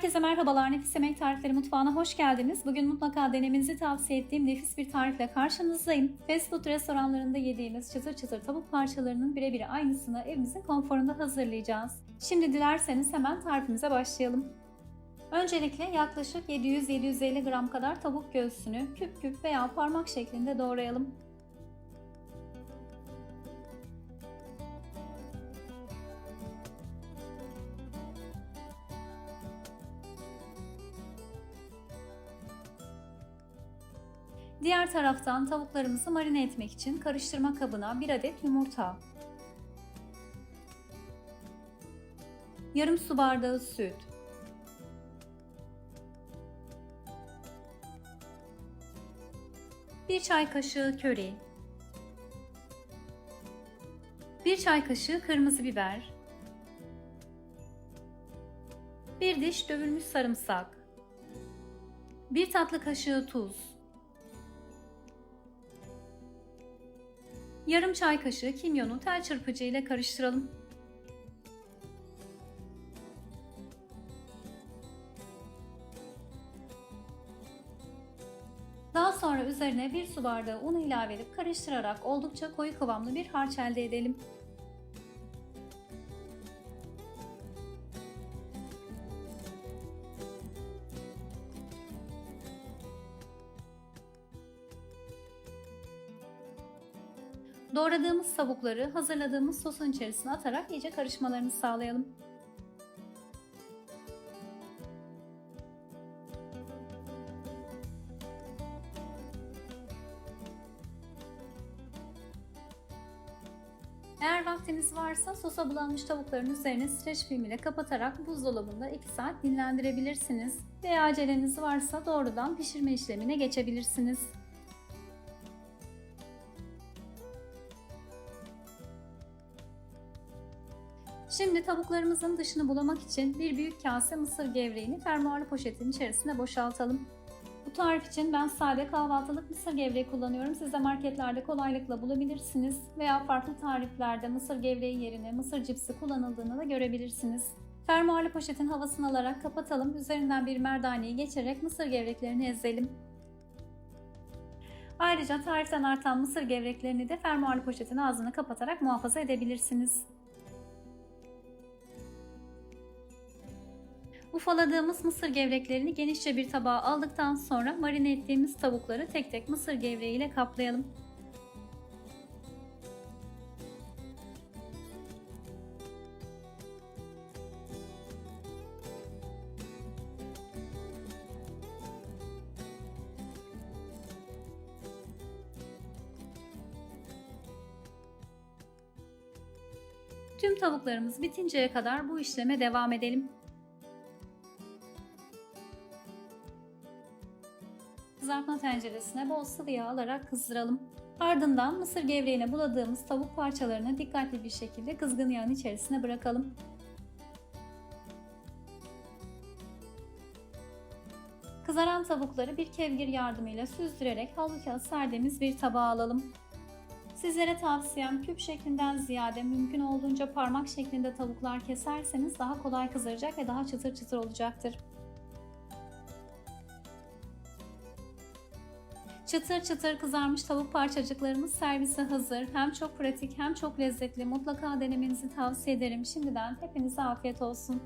Herkese merhabalar. Nefis Yemek Tarifleri Mutfağı'na hoş geldiniz. Bugün mutlaka denemenizi tavsiye ettiğim nefis bir tarifle karşınızdayım. Fast food restoranlarında yediğimiz çıtır çıtır tavuk parçalarının birebir aynısını evimizin konforunda hazırlayacağız. Şimdi dilerseniz hemen tarifimize başlayalım. Öncelikle yaklaşık 700-750 gram kadar tavuk göğsünü küp küp veya parmak şeklinde doğrayalım. Diğer taraftan tavuklarımızı marine etmek için karıştırma kabına 1 adet yumurta, yarım su bardağı süt, bir çay kaşığı köri, bir çay kaşığı kırmızı biber, bir diş dövülmüş sarımsak, bir tatlı kaşığı tuz, Yarım çay kaşığı kimyonu tel çırpıcı ile karıştıralım. Daha sonra üzerine bir su bardağı un ilave edip karıştırarak oldukça koyu kıvamlı bir harç elde edelim. Doğradığımız tavukları hazırladığımız sosun içerisine atarak iyice karışmalarını sağlayalım. Eğer vaktiniz varsa sosa bulanmış tavukların üzerine streç film ile kapatarak buzdolabında 2 saat dinlendirebilirsiniz. Veya aceleniz varsa doğrudan pişirme işlemine geçebilirsiniz. Şimdi tavuklarımızın dışını bulamak için bir büyük kase mısır gevreğini fermuarlı poşetin içerisine boşaltalım. Bu tarif için ben sade kahvaltılık mısır gevreği kullanıyorum. Siz de marketlerde kolaylıkla bulabilirsiniz veya farklı tariflerde mısır gevreği yerine mısır cipsi kullanıldığını da görebilirsiniz. Fermuarlı poşetin havasını alarak kapatalım. Üzerinden bir merdaneyi geçerek mısır gevreklerini ezelim. Ayrıca tariften artan mısır gevreklerini de fermuarlı poşetin ağzını kapatarak muhafaza edebilirsiniz. Ufaladığımız mısır gevreklerini genişçe bir tabağa aldıktan sonra marine ettiğimiz tavukları tek tek mısır gevreği ile kaplayalım. Tüm tavuklarımız bitinceye kadar bu işleme devam edelim. Kızartma tenceresine bol sıvı yağ alarak kızdıralım. Ardından mısır gevreğine buladığımız tavuk parçalarını dikkatli bir şekilde kızgın yağın içerisine bırakalım. Kızaran tavukları bir kevgir yardımıyla süzdürerek havlu kağıt serdiğimiz bir tabağa alalım. Sizlere tavsiyem küp şeklinden ziyade mümkün olduğunca parmak şeklinde tavuklar keserseniz daha kolay kızaracak ve daha çıtır çıtır olacaktır. Çıtır çıtır kızarmış tavuk parçacıklarımız servise hazır. Hem çok pratik hem çok lezzetli. Mutlaka denemenizi tavsiye ederim. Şimdiden hepinize afiyet olsun.